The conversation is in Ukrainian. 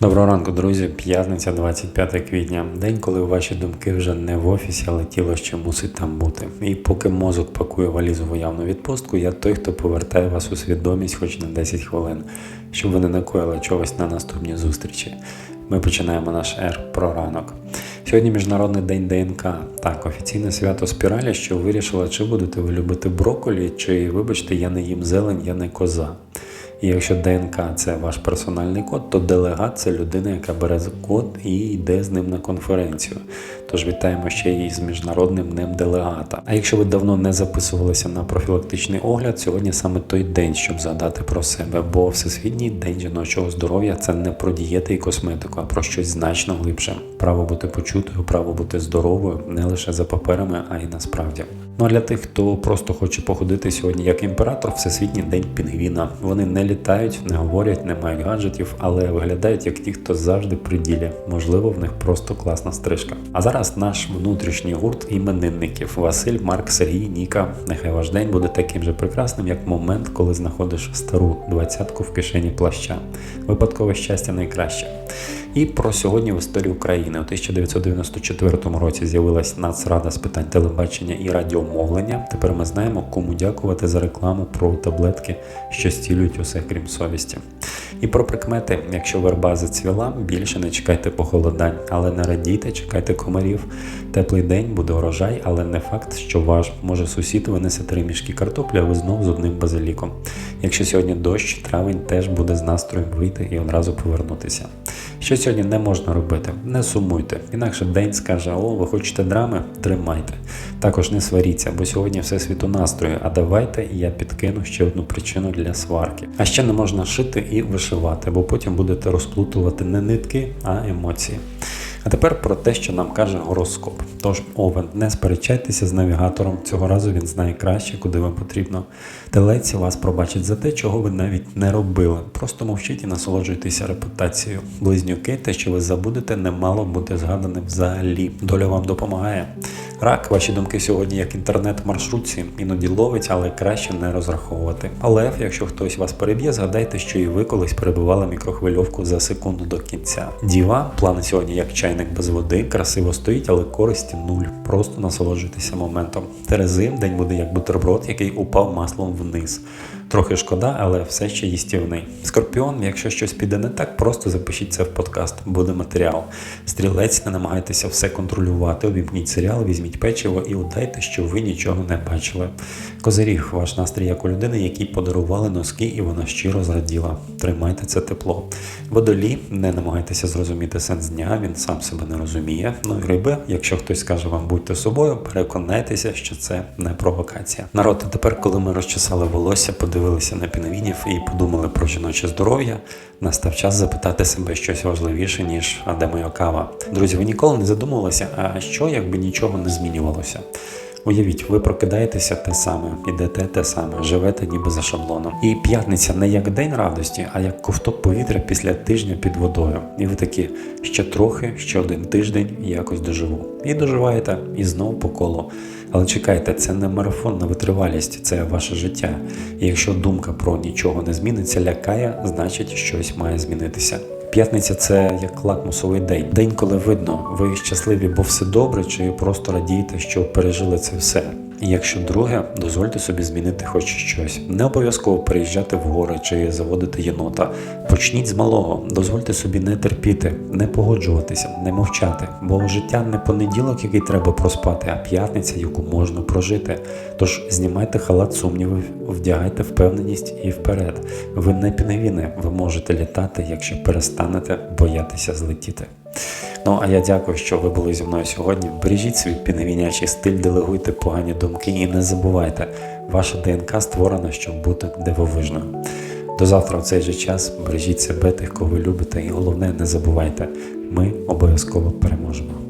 Доброго ранку, друзі. П'ятниця, 25 квітня. День, коли ваші думки вже не в офісі, але тіло ще мусить там бути. І поки мозок пакує валізу в уявну відпустку, я той, хто повертає вас у свідомість хоч на 10 хвилин, щоб ви не накоїли чогось на наступні зустрічі. Ми починаємо наш ер про ранок. Сьогодні Міжнародний день ДНК. Так, офіційне свято спіралі, що вирішила, чи будете ви любити брокколі, чи вибачте, я не їм зелень, я не коза. І якщо ДНК це ваш персональний код, то делегат це людина, яка бере код і йде з ним на конференцію. Тож вітаємо ще й з міжнародним днем делегата. А якщо ви давно не записувалися на профілактичний огляд, сьогодні саме той день, щоб згадати про себе, бо всесвітній день жіночого здоров'я це не про дієти і косметику, а про щось значно глибше. Право бути почутою, право бути здоровою не лише за паперами, а й насправді. Ну а для тих, хто просто хоче походити сьогодні як імператор, всесвітній день пінгвіна. Вони не літають, не говорять, не мають гаджетів, але виглядають як ті, хто завжди при ділі. Можливо, в них просто класна стрижка. А зараз наш внутрішній гурт іменинників Василь, Марк, Сергій, Ніка. Нехай ваш день буде таким же прекрасним, як момент, коли знаходиш стару двадцятку в кишені плаща. Випадкове щастя найкраще. І про сьогодні в історії України у 1994 році з'явилась Нацрада з питань телебачення і радіомовлення. Тепер ми знаємо, кому дякувати за рекламу про таблетки, що стілюють усе крім совісті. І про прикмети, якщо верба зацвіла, більше не чекайте похолодань, але не радійте, чекайте комарів. Теплий день буде урожай, але не факт, що ваш може сусід винесе три мішки картоплі, а ви знов з одним базиліком. Якщо сьогодні дощ, травень теж буде з настроєм вийти і одразу повернутися. Що сьогодні не можна робити? Не сумуйте. Інакше день скаже: О, ви хочете драми? Тримайте. Також не сваріться, бо сьогодні все світу настрою. А давайте я підкину ще одну причину для сварки. А ще не можна шити і вишивати, бо потім будете розплутувати не нитки, а емоції. А тепер про те, що нам каже гороскоп. Тож, Овен, не сперечайтеся з навігатором. Цього разу він знає краще, куди вам потрібно. Телець вас пробачить за те, чого ви навіть не робили. Просто мовчіть і насолоджуйтеся репутацією. Близнюки, те, що ви забудете, не мало бути згаданим взагалі. Доля вам допомагає. Рак, ваші думки сьогодні як інтернет-маршрутці, іноді ловить, але краще не розраховувати. А лев, якщо хтось вас переб'є, згадайте, що і ви колись перебивали мікрохвильовку за секунду до кінця. Діва, плани сьогодні як чайник без води, красиво стоїть, але користі нуль. Просто насолоджуйтеся моментом. Терези, день буде як бутерброд, який упав маслом вниз. Трохи шкода, але все ще їстівний. Скорпіон, якщо щось піде не так, просто запишіть це в подкаст, буде матеріал. Стрілець, не намагайтеся все контролювати, обімкніть серіал, візьміть печиво і удайте, що ви нічого не бачили. Козиріг, ваш настрій як у людини, якій подарували носки, і вона щиро зраділа. Тримайте це тепло. Водолі, не намагайтеся зрозуміти сенс дня, він сам себе не розуміє. Ну і риби, якщо хтось скаже вам будьте собою, переконайтеся, що це не провокація. Народ, тепер, коли ми розчесали волосся, подивилися на піновінів і подумали про жіноче здоров'я, настав час запитати себе щось важливіше, ніж а де моя кава. Друзі, ви ніколи не задумувалися, а що якби нічого не змінювалося? Уявіть, ви прокидаєтеся те саме, ідете те саме, живете ніби за шаблоном. І п'ятниця не як день радості, а як ковток повітря після тижня під водою. І ви такі ще трохи, ще один тиждень якось доживу. І доживаєте, і знов по колу. Але чекайте, це не марафон на витривалість, це ваше життя. І якщо думка про нічого не зміниться, лякає, значить щось має змінитися. П'ятниця це як лакмусовий день. День, коли видно, ви щасливі, бо все добре, чи просто радієте, що пережили це все. І якщо друге, дозвольте собі змінити хоч щось. Не обов'язково переїжджати в гори чи заводити єнота. Почніть з малого, дозвольте собі не терпіти, не погоджуватися, не мовчати, бо життя не понеділок, який треба проспати, а п'ятниця, яку можна прожити. Тож знімайте халат сумнівів, вдягайте впевненість і вперед. Ви не пінгвіни, ви можете літати, якщо перестанете боятися злетіти. Ну а я дякую, що ви були зі мною сьогодні. Бережіть свій пінгвінячий стиль, делегуйте погані думки і не забувайте, ваша ДНК створена, щоб бути дивовижною. До завтра в цей же час бережіть себе, тих, кого ви любите, і головне, не забувайте, ми обов'язково переможемо.